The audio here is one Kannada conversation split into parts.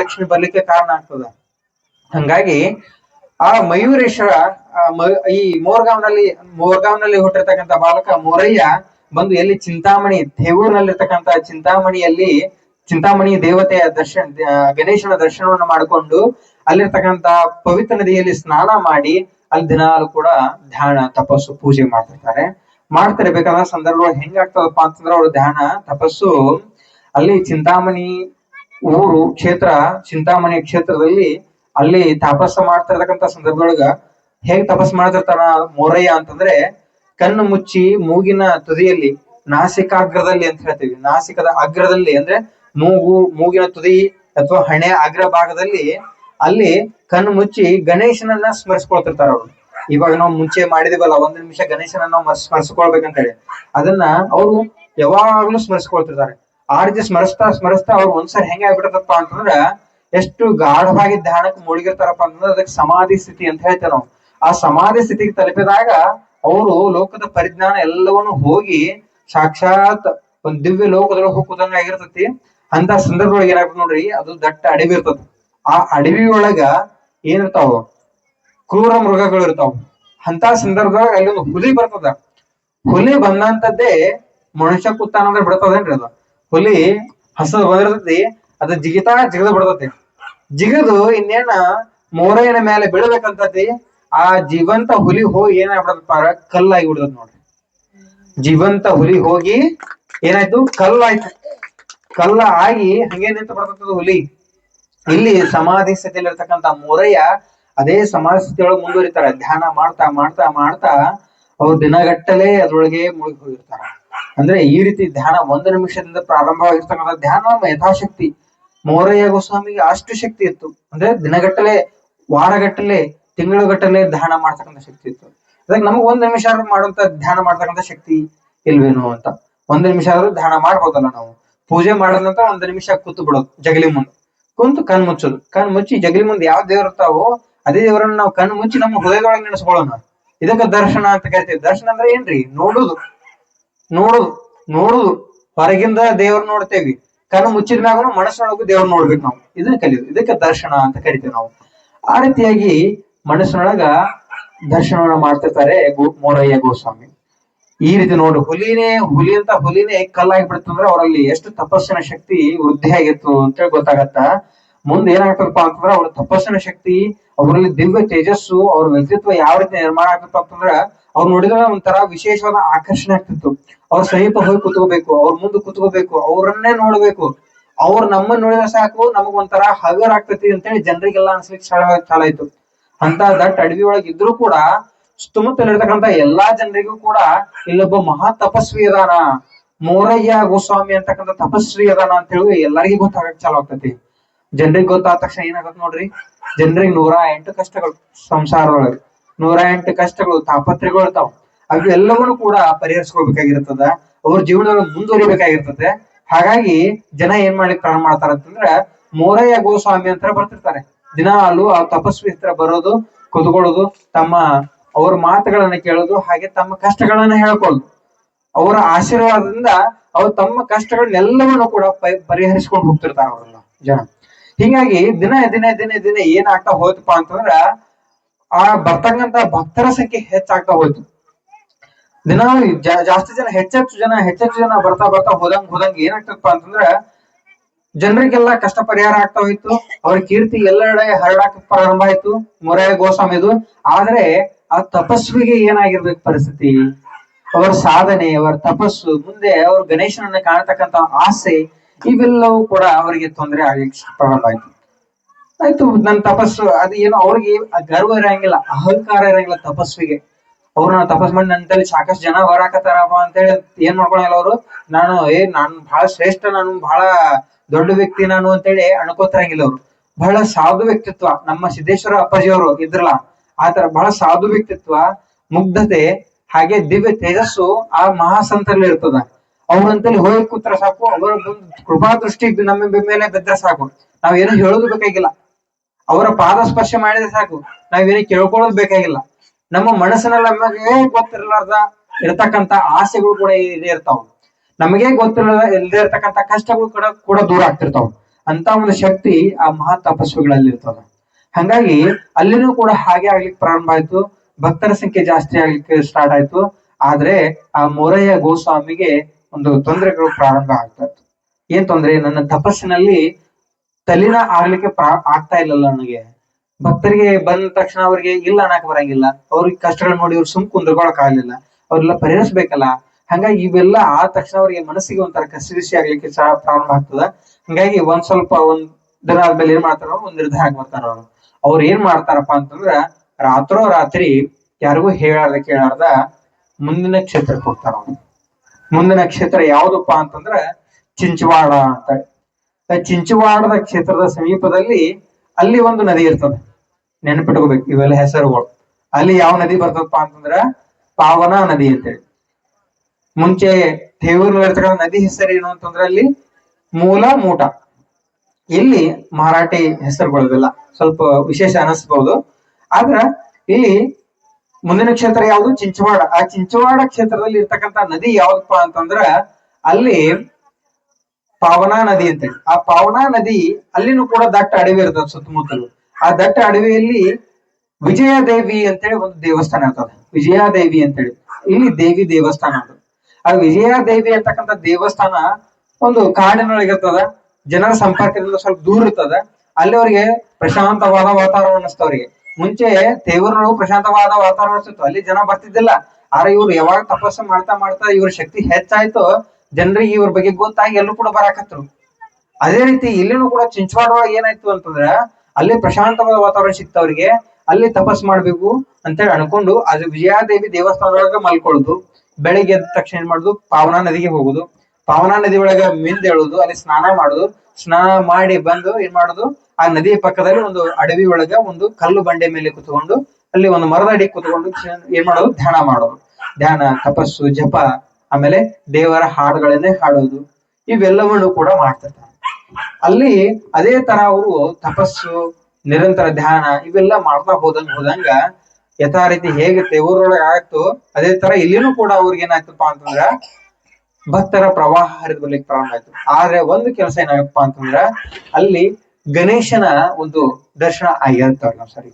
ಲಕ್ಷ್ಮಿ ಬರ್ಲಿಕ್ಕೆ ಕಾರಣ ಆಗ್ತದ. ಹಂಗಾಗಿ ಆ ಮಯೂರೇಶ್ವರ ಈ ಮೋರ್ಗಾವ್ನಲ್ಲಿ ಮೋರ್ಗಾವ್ನಲ್ಲಿ ಹುಟ್ಟಿರ್ತಕ್ಕಂಥ ಬಾಲಕ ಮೋರಯ್ಯ ಬಂದು ಎಲ್ಲಿ ಚಿಂತಾಮಣಿ ದೇವೂರಿನಲ್ಲಿರ್ತಕ್ಕಂಥ ಚಿಂತಾಮಣಿಯಲ್ಲಿ, ಚಿಂತಾಮಣಿ ದೇವತೆಯ ದರ್ಶನ ಗಣೇಶನ ದರ್ಶನವನ್ನು ಮಾಡಿಕೊಂಡು ಅಲ್ಲಿರ್ತಕ್ಕಂಥ ಪವಿತ್ರ ನದಿಯಲ್ಲಿ ಸ್ನಾನ ಮಾಡಿ ಅಲ್ಲಿ ದಿನಾಲು ಕೂಡ ಧ್ಯಾನ, ತಪಸ್ಸು, ಪೂಜೆ ಮಾಡ್ತಿರ್ತಾರೆ. ಮಾಡ್ತಿರ್ಬೇಕಾದ ಸಂದರ್ಭ ಹೆಂಗಾಗ್ತದಪ್ಪ ಅಂತಂದ್ರೆ ಅವ್ರ ಧ್ಯಾನ, ತಪಸ್ಸು ಅಲ್ಲಿ ಚಿಂತಾಮಣಿ ಊರು, ಕ್ಷೇತ್ರ, ಚಿಂತಾಮಣಿ ಕ್ಷೇತ್ರದಲ್ಲಿ ಅಲ್ಲಿ ತಪಸ್ಸ ಮಾಡ್ತಿರ್ತಕ್ಕಂಥ ಸಂದರ್ಭದೊಳಗ ಹೇಗ್ ತಪಸ್ ಮಾಡ್ತಿರ್ತಾನ ಮೊರಯ್ಯ ಅಂತಂದ್ರೆ ಕಣ್ಣು ಮುಚ್ಚಿ ಮೂಗಿನ ತುದಿಯಲ್ಲಿ ನಾಸಿಕಾಗ್ರದಲ್ಲಿ ಅಂತ ಹೇಳ್ತೀವಿ. ನಾಸಿಕದ ಅಗ್ರದಲ್ಲಿ ಅಂದ್ರೆ ಮೂಗು, ಮೂಗಿನ ತುದಿ ಅಥವಾ ಹಣೆ ಅಗ್ರ ಭಾಗದಲ್ಲಿ ಅಲ್ಲಿ ಕಣ್ಣು ಮುಚ್ಚಿ ಗಣೇಶನನ್ನ ಸ್ಮರಿಸ್ಕೊಳ್ತಿರ್ತಾರ ಅವ್ರು. ಇವಾಗ ನಾವು ಮುಂಚೆ ಮಾಡಿದಿವಲ್ಲ, ಒಂದ್ ನಿಮಿಷ ಗಣೇಶನನ್ನ ನಾವು ಮರ್ಸ್- ಸ್ಮರಿಸ್ಕೊಳ್ಬೇಕಂತ ಹೇಳಿ. ಅದನ್ನ ಅವರು ಯಾವಾಗ್ಲೂ ಸ್ಮರಿಸ್ಕೊಳ್ತಿರ್ತಾರೆ. ಆ ರೀತಿ ಸ್ಮರಿಸ್ತಾ ಸ್ಮರಿಸ್ತಾ ಅವ್ರು ಒಂದ್ಸರಿ ಹೆಂಗ ಆಗ್ಬಿಡತಪ್ಪ ಅಂತಂದ್ರ ಎಷ್ಟು ಗಾಢವಾಗಿ ಧ್ಯಾನಕ್ಕೆ ಮುಳುಗಿರ್ತಾರಪ್ಪ ಅಂತಂದ್ರೆ ಅದಕ್ಕೆ ಸಮಾಧಿ ಸ್ಥಿತಿ ಅಂತ ಹೇಳ್ತೇವೆ ನಾವು. ಆ ಸಮಾಧಿ ಸ್ಥಿತಿಗೆ ತಲುಪಿದಾಗ ಅವರು ಲೋಕದ ಪರಿಜ್ಞಾನ ಎಲ್ಲವನ್ನು ಹೋಗಿ ಸಾಕ್ಷಾತ್ ಒಂದ್ ದಿವ್ಯ ಲೋಕದೊಳಗೆ ಹೋಗುದಂಗ ಆಗಿರ್ತತಿ. ಅಂತ ಸಂದರ್ಭದೊಳಗೆ ಏನಾಗ್ತದೆ ನೋಡ್ರಿ, ಅದು ದಟ್ಟ ಅಡವಿ ಇರ್ತದ. ಆ ಅಡವಿ ಒಳಗ ಏನಿರ್ತಾವ, ಕ್ರೂರ ಮೃಗಗಳು ಇರ್ತಾವ ಅಂತ ಸಂದರ್ಭದೊಳಗೆ ಅಲ್ಲಿ ಒಂದು ಹುಲಿ ಬರ್ತದ. ಹುಲಿ ಬಂದಂತದ್ದೇ ಮನುಷ್ಯ ಕುತ್ತಾನಂದ್ರೆ ಬಿಡ್ತದೇನ್ರಿ ಅದು. ಹುಲಿ ಹಸದ್ ಬಂದಿರ್ತೈತಿ ಅದು ಜಿಗಿತಾ ಜಿಗದ ಬಿಡ್ತೈತಿ. ಜಿಗದು ಇನ್ನೇನ ಮೋರೈನ ಮೇಲೆ ಬೀಳ್ಬೇಕಂತತಿ, ಆ ಜೀವಂತ ಹುಲಿ ಹೋಗಿ ಏನಾಗ್ಬಿಡದಪ್ಪ ಕಲ್ಲಾಗಿ ಬಿಡ್ತದ ನೋಡ್ರಿ. ಜೀವಂತ ಹುಲಿ ಹೋಗಿ ಏನಾಯ್ತು, ಕಲ್ಲಾಯ್ತು. ಕಲ್ಲ ಆಗಿ ಹಂಗೆ ನಿಂತು ಬಿಡ್ತದ ಹುಲಿ. ಇಲ್ಲಿ ಸಮಾಧಿ ಸ್ಥಿತಿಯಲ್ಲಿ ಇರ್ತಕ್ಕಂತ ಮೋರಯ್ಯ ಅದೇ ಸಮಾಧಿ ಸ್ಥಿತಿಯೊಳಗೆ ಮುಂದುವರಿತಾರೆ. ಧ್ಯಾನ ಮಾಡ್ತಾ ಮಾಡ್ತಾ ಮಾಡ್ತಾ ಅವ್ರು ದಿನಗಟ್ಟಲೆ ಅದ್ರೊಳಗೆ ಮುಳುಗಿ ಹೋಗಿರ್ತಾರ. ಅಂದ್ರೆ ಈ ರೀತಿ ಧ್ಯಾನ ಒಂದು ನಿಮಿಷದಿಂದ ಪ್ರಾರಂಭವಾಗಿರ್ತಕ್ಕಂಥ ಧ್ಯಾನ ನಮ್ಮ ಯಥಾಶಕ್ತಿ ಮೋರಯ್ಯ ಗೋಸ್ವಾಮಿಗೆ ಅಷ್ಟು ಶಕ್ತಿ ಇತ್ತು. ಅಂದ್ರೆ ದಿನಗಟ್ಟಲೆ ವಾರಗಟ್ಟಲೆ ತಿಂಗಳುಗಟ್ಟಲೆ ಧ್ಯಾನ ಮಾಡ್ತಕ್ಕಂಥ ಶಕ್ತಿ ಇತ್ತು. ಅದಕ್ಕೆ ನಮಗ್ ಒಂದ್ ನಿಮಿಷ ಮಾಡುವಂತ ಧ್ಯಾನ ಮಾಡ್ತಕ್ಕಂಥ ಶಕ್ತಿ ಇಲ್ವೇನೋ ಅಂತ. ಒಂದ್ ನಿಮಿಷ ಆದ್ರೂ ಧ್ಯಾನ ಮಾಡ್ಬೋದಲ್ಲ ನಾವು. ಪೂಜೆ ಮಾಡಿದ ನಂತರ ಒಂದ್ ನಿಮಿಷ ಕೂತು ಬಿಡೋದು ಜಗಲಿ ಮುಂದೆ. ಕುಂತು ಕಣ್ ಮುಚ್ಚೋದು. ಕಣ್ ಮುಚ್ಚಿ ಜಗಲಿ ಮುಂದೆ ಯಾವ ದೇವ್ರ ಇರ್ತಾವೋ ಅದೇ ದೇವರನ್ನ ನಾವು ಕಣ್ ಮುಚ್ಚಿ ನಮ್ಮ ಹೃದಯದೊಳಗೆ ನೆನೆಸ್ಕೊಳ್ಳೋಣ. ಇದಕ್ಕ ದರ್ಶನ ಅಂತ ಕರಿತೀವಿ. ದರ್ಶನ ಅಂದ್ರೆ ಏನ್ರಿ? ನೋಡುದು. ನೋಡುದು ನೋಡುದು. ಹೊರಗಿಂದ ದೇವ್ರ ನೋಡ್ತೇವಿ. ಕಣ್ಣು ಮುಚ್ಚಿದ ಮ್ಯಾಗನು ಮನಸ್ಸಿನೊಳಗು ದೇವ್ರ ನೋಡ್ಬೇಕು ನಾವು. ಇದನ್ನ ಕಲಿಯೋದು. ಇದಕ್ಕೆ ದರ್ಶನ ಅಂತ ಕರಿತೇವೆ ನಾವು. ಆ ರೀತಿಯಾಗಿ ಮನಸ್ಸಿನೊಳಗ ದರ್ಶನವನ್ನ ಮಾಡ್ತಿರ್ತಾರೆ ಮೋರಯ್ಯ ಗೋಸ್ವಾಮಿ. ಈ ರೀತಿ ನೋಡಿ, ಹುಲಿನೇ, ಹುಲಿ ಅಂತ ಹುಲಿನೇ ಕಲ್ಲಾಗಿ ಬಿಡ್ತಂದ್ರೆ ಅವರಲ್ಲಿ ಎಷ್ಟು ತಪಸ್ಸಿನ ಶಕ್ತಿ ವೃದ್ಧಿ ಆಗಿತ್ತು ಅಂತೇಳಿ ಗೊತ್ತಾಗತ್ತ? ಮುಂದೆ ಏನಾಗ್ತದಪ್ಪ ಅಂತಂದ್ರ ಅವ್ರ ತಪಸ್ಸಿನ ಶಕ್ತಿ, ಅವರಲ್ಲಿ ದಿವ್ಯ ತೇಜಸ್ಸು, ಅವ್ರ ವ್ಯಕ್ತಿತ್ವ ಯಾವ ರೀತಿ ನಿರ್ಮಾಣ ಆಗ್ತಪ್ಪ ಅಂತಂದ್ರ ಅವ್ರು ನೋಡಿದ್ರೆ ಒಂಥರ ವಿಶೇಷವಾದ ಆಕರ್ಷಣೆ ಆಗ್ತಿತ್ತು. ಅವ್ರ ಸಮೀಪ ಹೋಗಿ ಕುತ್ಕೋಬೇಕು, ಅವ್ರ ಮುಂದೆ ಕುತ್ಕೋಬೇಕು, ಅವ್ರನ್ನೇ ನೋಡ್ಬೇಕು. ಅವ್ರ ನಮ್ಮನ್ನ ನೋಡಿದ್ರೆ ಸಾಕು, ನಮಗ್ ಒಂಥರ ಹಗರ್ ಆಗ್ತೈತಿ ಅಂತೇಳಿ ಜನರಿಗೆಲ್ಲ ಅನ್ಸ್ಲಿಕ್ಕೆ ಚಾಲ ಆಯ್ತು ಅಂತ ದಟ್ ಅಡವಿ ಒಳಗ್ ಇದ್ರು ಕೂಡ ಸುತ್ತಮುತ್ತಲಿರ್ತಕ್ಕಂತ ಎಲ್ಲಾ ಜನರಿಗೂ ಕೂಡ ಇಲ್ಲೊಬ್ಬ ಮಹಾ ತಪಸ್ವಿ ಅದಾನ. ಮೋರಯ್ಯ ಗೋಸ್ವಾಮಿ ಅಂತಕ್ಕಂಥ ತಪಸ್ವಿ ಅದಾನ ಅಂತ ಹೇಳಿ ಎಲ್ಲರಿಗೂ ಗೊತ್ತಾಗಕ್ ಚಾಲು ಆಗ್ತೈತಿ. ಜನರಿಗೆ ಗೊತ್ತಾದ ತಕ್ಷಣ ಏನಾಗತ್ ನೋಡ್ರಿ? ಜನರಿಗೆ ನೂರ ಎಂಟು ಕಷ್ಟಗಳು ಸಂಸಾರದೊಳಗ. ನೂರ ಎಂಟು ಕಷ್ಟಗಳು ತಾಪತ್ರೆಗಳು ಇರ್ತಾವ. ಅವು ಎಲ್ಲವನ್ನು ಕೂಡ ಪರಿಹರಿಸ್ಕೋಬೇಕಾಗಿರ್ತದ ಅವ್ರ ಜೀವನದೊಳಗೆ ಮುಂದುವರಿಬೇಕಾಗಿರ್ತದೆ. ಹಾಗಾಗಿ ಜನ ಏನ್ ಮಾಡ್ಲಿಕ್ಕೆ ಪ್ರಾರಂಭ ಮಾಡ್ತಾರ ಅಂತಂದ್ರ, ಮೋರಯ್ಯ ಗೋಸ್ವಾಮಿ ಅಂತ ಬರ್ತಿರ್ತಾರೆ. ದಿನಾಲು ಆ ತಪಸ್ವಿ ಹತ್ರ ಬರೋದು, ಕುತ್ಕೊಳ್ಳೋದು, ತಮ್ಮ ಅವ್ರ ಮಾತುಗಳನ್ನ ಕೇಳೋದು, ಹಾಗೆ ತಮ್ಮ ಕಷ್ಟಗಳನ್ನ ಹೇಳ್ಕೊಳ್ಳೋದು. ಅವರ ಆಶೀರ್ವಾದದಿಂದ ಅವ್ರು ತಮ್ಮ ಕಷ್ಟಗಳನ್ನೆಲ್ಲವನ್ನು ಕೂಡ ಪರಿಹರಿಸ್ಕೊಂಡು ಹೋಗ್ತಿರ್ತಾರ ಅವರೆಲ್ಲ ಜನ. ಹೀಗಾಗಿ ದಿನ ದಿನ ದಿನ ದಿನ ಏನಾಗ್ತಾ ಹೋಯ್ತಪ್ಪ ಅಂತಂದ್ರ ಆ ಬರ್ತಕ್ಕಂತ ಭಕ್ತರ ಸಂಖ್ಯೆ ಹೆಚ್ಚಾಗ್ತಾ ಹೋಯ್ತು. ದಿನ ಜಾಸ್ತಿ ಜನ, ಹೆಚ್ಚೆಚ್ಚು ಜನ ಹೆಚ್ಚೆಚ್ಚು ಜನ ಬರ್ತಾ ಬರ್ತಾ ಹೋದಂಗ್ ಹೋದಂಗ್ ಏನಾಗ್ತದಪ್ಪ ಅಂತಂದ್ರ ಜನರಿಗೆಲ್ಲ ಕಷ್ಟ ಪರಿಹಾರ ಆಗ್ತಾ ಹೋಯ್ತು. ಅವ್ರ ಕೀರ್ತಿ ಎಲ್ಲೆಡೆ ಹರಡಾಕ ಪ್ರಾರಂಭ ಆಯ್ತು. ಮೊರೆ ಗೋಸ್ವಾಮಿದು ಆದ್ರೆ ಆ ತಪಸ್ವಿಗೆ ಏನಾಗಿರ್ಬೇಕು ಪರಿಸ್ಥಿತಿ? ಅವರ ಸಾಧನೆ, ಅವರ ತಪಸ್ಸು, ಮುಂದೆ ಅವ್ರ ಗಣೇಶನನ್ನ ಕಾಣತಕ್ಕಂತ ಆಸೆ ಇವೆಲ್ಲವೂ ಕೂಡ ಅವರಿಗೆ ತೊಂದರೆ ಆಗ್ಲಿಕ್ಕೆ ಪ್ರಾರಂಭ ಆಯ್ತು ಆಯ್ತು ನನ್ನ ತಪಸ್ಸು, ಅದು ಏನು, ಅವ್ರಿಗೆ ಗರ್ವ ಇರಂಗಿಲ್ಲ, ಅಹಂಕಾರ ಇರಂಗಿಲ್ಲ ತಪಸ್ವಿಗೆ. ಅವ್ರು ನಾನು ತಪಸ್ ಮಾಡಿ ನನ್ನಲ್ಲಿ ಸಾಕಷ್ಟು ಜನ ಬರಾಕತ್ತಾರಪ್ಪ ಅಂತೇಳಿ ಏನ್ ಮಾಡ್ಕೊಳಲ್ಲ ಅವರು. ನಾನು, ಏ, ನಾನು ಬಹಳ ಶ್ರೇಷ್ಠ, ನಾನು ಬಹಳ ದೊಡ್ಡ ವ್ಯಕ್ತಿ ನಾನು ಅಂತೇಳಿ ಅನ್ಕೋತಿರಂಗಿಲ್ಲ ಅವ್ರು. ಬಹಳ ಸಾಧು ವ್ಯಕ್ತಿತ್ವ, ನಮ್ಮ ಸಿದ್ದೇಶ್ವರ ಅಪ್ಪಾಜಿ ಅವರು ಇದ್ರಲ್ಲ ಆತರ ಬಹಳ ಸಾಧು ವ್ಯಕ್ತಿತ್ವ, ಮುಗ್ಧತೆ, ಹಾಗೆ ದಿವ್ಯ ತೇಜಸ್ಸು ಆ ಮಹಾಸಂತರಲ್ಲಿ ಇರ್ತದ ಅವ್ರಂತಲ್ಲಿ ಹೋಗಿ ಕೂತ್ರ ಸಾಕು, ಅವರ ಕೃಪಾ ದೃಷ್ಟಿ ನಮ್ಮ ಮೇಲೆ ಬಿದ್ದ್ರೆ ಸಾಕು. ನಾವೇನು ಹೇಳೋದು ಬೇಕಾಗಿಲ್ಲ. ಅವರ ಪಾದ ಸ್ಪರ್ಶ ಮಾಡಿದ್ರೆ ಸಾಕು. ನಾವೇನು ಕೇಳ್ಕೊಳ್ಳೋದು ಬೇಕಾಗಿಲ್ಲ. ನಮ್ಮ ಮನಸ್ಸಿನಲ್ಲಿ ನಮಗೆ ಗೊತ್ತಿರಲಾರ್ದ ಇರತಕ್ಕಂತ ಆಸೆಗಳು ಕೂಡ ಇದೇ ಇರ್ತಾವ. ನಮಗೆ ಗೊತ್ತಿರಲ್ಲ ಇಲ್ಲದೆ ಇರ್ತಕ್ಕಂತ ಕಷ್ಟಗಳು ಕೂಡ ಕೂಡ ದೂರ ಆಗ್ತಿರ್ತಾವ. ಅಂತ ಒಂದು ಶಕ್ತಿ ಆ ಮಹಾ ತಪಸ್ವಿಗಳಲ್ಲಿ ಇರ್ತದ. ಹಂಗಾಗಿ ಅಲ್ಲಿನೂ ಕೂಡ ಹಾಗೆ ಆಗ್ಲಿಕ್ಕೆ ಪ್ರಾರಂಭ ಆಯ್ತು. ಭಕ್ತರ ಸಂಖ್ಯೆ ಜಾಸ್ತಿ ಆಗ್ಲಿಕ್ಕೆ ಸ್ಟಾರ್ಟ್ ಆಯ್ತು. ಆದ್ರೆ ಆ ಮೊರೆಯ ಗೋಸ್ವಾಮಿಗೆ ಒಂದು ತೊಂದರೆಗಳು ಪ್ರಾರಂಭ ಆಗ್ತಾ ಇತ್ತು. ಏನ್ ತೊಂದ್ರೆ? ನನ್ನ ತಪಸ್ಸಿನಲ್ಲಿ ತಲಿನ ಆಗ್ಲಿಕ್ಕೆ ಪ್ರಾ ಆಗ್ತಾ ಇಲ್ಲಲ್ಲ ನನಗೆ. ಭಕ್ತರಿಗೆ ಬಂದ ತಕ್ಷಣ ಅವ್ರಿಗೆ, ಇಲ್ಲ ಅನ್ನಕ್ ಬರಂಗಿಲ್ಲ. ಅವ್ರಿಗೆ ಕಷ್ಟಗಳು ನೋಡಿ ಅವ್ರು ಸುಮ್ ಕುಂದ್ರಕೊಳಕ್ ಆಗ್ಲಿಲ್ಲ. ಅವ್ರೆಲ್ಲ ಪರಿಹರಿಸ್ಬೇಕಲ್ಲ. ಹಂಗಾಗಿ ಇವೆಲ್ಲ ಆದ ತಕ್ಷಣ ಅವ್ರಿಗೆ ಮನಸ್ಸಿಗೆ ಒಂಥರ ಕಸಿವಿಸಿ ಆಗ್ಲಿಕ್ಕೆ ಸಹ ಪ್ರಾರಂಭ ಆಗ್ತದ. ಹಂಗಾಗಿ ಒಂದ್ ಸ್ವಲ್ಪ ಒಂದ್ ದಿನ ಆದ್ಮೇಲೆ ಏನ್ ಮಾಡ್ತಾರ ಒಂದ್ ನಿರ್ಧಾರ ಬರ್ತಾರ ಅವ್ರು. ಅವ್ರು ಏನ್ ಮಾಡ್ತಾರಪ್ಪ ಅಂತಂದ್ರ, ರಾತ್ರೋ ರಾತ್ರಿ ಯಾರಿಗೂ ಹೇಳಾರ್ದ ಕೇಳಾರ್ದ ಮುಂದಿನ ಕ್ಷೇತ್ರಕ್ಕೆ ಹೋಗ್ತಾರ ಅವ್ರು. ಮುಂದಿನ ಕ್ಷೇತ್ರ ಯಾವ್ದಪ್ಪ ಅಂತಂದ್ರ ಚಿಂಚವಾಡ ಅಂತ. ಚಿಂಚವಾಡದ ಕ್ಷೇತ್ರದ ಸಮೀಪದಲ್ಲಿ ಅಲ್ಲಿ ಒಂದು ನದಿ ಇರ್ತದೆ. ನೆನಪಿಟ್ಕೋಬೇಕು, ಇವೆಲ್ಲ ಹೆಸರುಗಳು. ಅಲ್ಲಿ ಯಾವ ನದಿ ಬರ್ತದಪ್ಪ ಅಂತಂದ್ರ ಪಾವನ ನದಿ ಅಂತೇಳಿ. ಮುಂಚೆ ಇರ್ತಕ್ಕಂಥ ನದಿ ಹೆಸರು ಏನು ಅಂತಂದ್ರೆ ಅಲ್ಲಿ ಮೂಲ ಮೂಟ. ಇಲ್ಲಿ ಮರಾಠಿ ಹೆಸರುಗಳಿವೆಲ್ಲ ಸ್ವಲ್ಪ ವಿಶೇಷ ಅನಿಸ್ಬಹುದು ಆದ್ರ ಇಲ್ಲಿ ಮುಂದಿನ ಕ್ಷೇತ್ರ ಯಾವುದು? ಚಿಂಚವಾಡ. ಆ ಚಿಂಚವಾಡ ಕ್ಷೇತ್ರದಲ್ಲಿ ಇರ್ತಕ್ಕಂತ ನದಿ ಯಾವ್ದಪ್ಪ ಅಂತಂದ್ರ ಅಲ್ಲಿ ಪಾವನಾ ನದಿ ಅಂತೇಳಿ ಆ ಪಾವನಾ ನದಿ ಅಲ್ಲಿನೂ ಕೂಡ ದಟ್ಟ ಅಡವಿ ಇರ್ತದೆ ಸುತ್ತಮುತ್ತಲು. ಆ ದಟ್ಟ ಅಡವಿಯಲ್ಲಿ ವಿಜಯದೇವಿ ಅಂತೇಳಿ ಒಂದು ದೇವಸ್ಥಾನ ಇರ್ತದೆ. ವಿಜಯಾದೇವಿ ಅಂತೇಳಿ ಇಲ್ಲಿ ದೇವಿ ದೇವಸ್ಥಾನ ಅದು. ಆ ವಿಜಯಾದೇವಿ ಅಂತಕ್ಕಂಥ ದೇವಸ್ಥಾನ ಒಂದು ಕಾಡಿನೊಳಗೆ ಇರ್ತದ. ಜನರ ಸಂಪರ್ಕದಿಂದ ಸ್ವಲ್ಪ ದೂರ ಇರ್ತದ. ಅಲ್ಲಿ ಅವರಿಗೆ ಪ್ರಶಾಂತವಾದ ವಾತಾವರಣ ಅನಿಸ್ತ ಅವ್ರಿಗೆ. ಮುಂಚೆ ದೇವರು ಪ್ರಶಾಂತವಾದ ವಾತಾವರಣ ಸಿಕ್ತು ಅಲ್ಲಿ ಜನ ಬರ್ತಿದ್ದಿಲ್ಲ. ಆದ್ರೆ ಇವ್ರು ಯಾವಾಗ ತಪಸ್ಸು ಮಾಡ್ತಾ ಮಾಡ್ತಾ ಇವ್ರ ಶಕ್ತಿ ಹೆಚ್ಚಾಯ್ತು ಜನರಿಗೆ ಇವ್ರ ಬಗ್ಗೆ ಗೊತ್ತಾಗಿ ಎಲ್ಲರೂ ಕೂಡ ಬರಾಕತ್ರು. ಅದೇ ರೀತಿ ಇಲ್ಲಿನೂ ಕೂಡ ಚಿಂಚವಾಡ ಒಳಗೆ ಏನಾಯ್ತು ಅಂತಂದ್ರೆ ಅಲ್ಲಿ ಪ್ರಶಾಂತವಾದ ವಾತಾವರಣ ಸಿಕ್ತವ್ರಿಗೆ ಅಲ್ಲಿ ತಪಸ್ ಮಾಡ್ಬೇಕು ಅಂತೇಳಿ ಅನ್ಕೊಂಡು ಅದು ವಿಜಯಾದೇವಿ ದೇವಸ್ಥಾನದೊಳಗ ಮಲ್ಕೊಳ್ಳುದು. ಬೆಳಿಗ್ಗೆ ಎದ್ದ ತಕ್ಷಣ ಏನ್ ಮಾಡುದು? ಪಾವನಾ ನದಿಗೆ ಹೋಗುದು. ಪಾವನಾ ನದಿ ಒಳಗ ಮಿಂದೇಳುದು ಅಲ್ಲಿ ಸ್ನಾನ ಮಾಡುದು. ಸ್ನಾನ ಮಾಡಿ ಬಂದು ಏನ್ ಮಾಡುದು? ಆ ನದಿ ಪಕ್ಕದಲ್ಲಿ ಒಂದು ಅಡವಿ ಒಳಗ ಒಂದು ಕಲ್ಲು ಬಂಡೆ ಮೇಲೆ ಕುತ್ಕೊಂಡು, ಅಲ್ಲಿ ಒಂದು ಮರದ ಅಡಿ ಕುತ್ಕೊಂಡು ಏನ್ ಮಾಡೋದು? ಧ್ಯಾನ ಮಾಡೋದು. ಧ್ಯಾನ, ತಪಸ್ಸು, ಜಪ, ಆಮೇಲೆ ದೇವರ ಹಾಡುಗಳನ್ನೇ ಹಾಡೋದು. ಇವೆಲ್ಲವನ್ನು ಕೂಡ ಮಾಡ್ತಿರ್ತಾರೆ. ಅಲ್ಲಿ ಅದೇ ತರ ಅವರು ತಪಸ್ಸು, ನಿರಂತರ ಧ್ಯಾನ ಇವೆಲ್ಲ ಮಾಡ್ತಾ ಹೋದಂಗ ಹೋದಂಗ ಯಥಾ ರೀತಿ ಹೇಗೆ ದೇವರೊಳಗೆ ಆಗ್ತೋ ಅದೇ ತರ ಇಲ್ಲಿನೂ ಕೂಡ ಅವ್ರಿಗೆ ಏನಾಯ್ತಪ್ಪ ಅಂತಂದ್ರ ಭಕ್ತರ ಪ್ರವಾಹ ಹರಿದು ಬರ್ಲಿಕ್ಕೆ ಪ್ರಾರಂಭ ಆಯ್ತು. ಆದ್ರೆ ಒಂದು ಕೆಲಸ ಏನಾಗಪ್ಪ ಅಂತಂದ್ರ, ಅಲ್ಲಿ ಗಣೇಶನ ಒಂದು ದರ್ಶನ ಆಗಿರುತ್ತೆ ನಾವು ಸರಿ.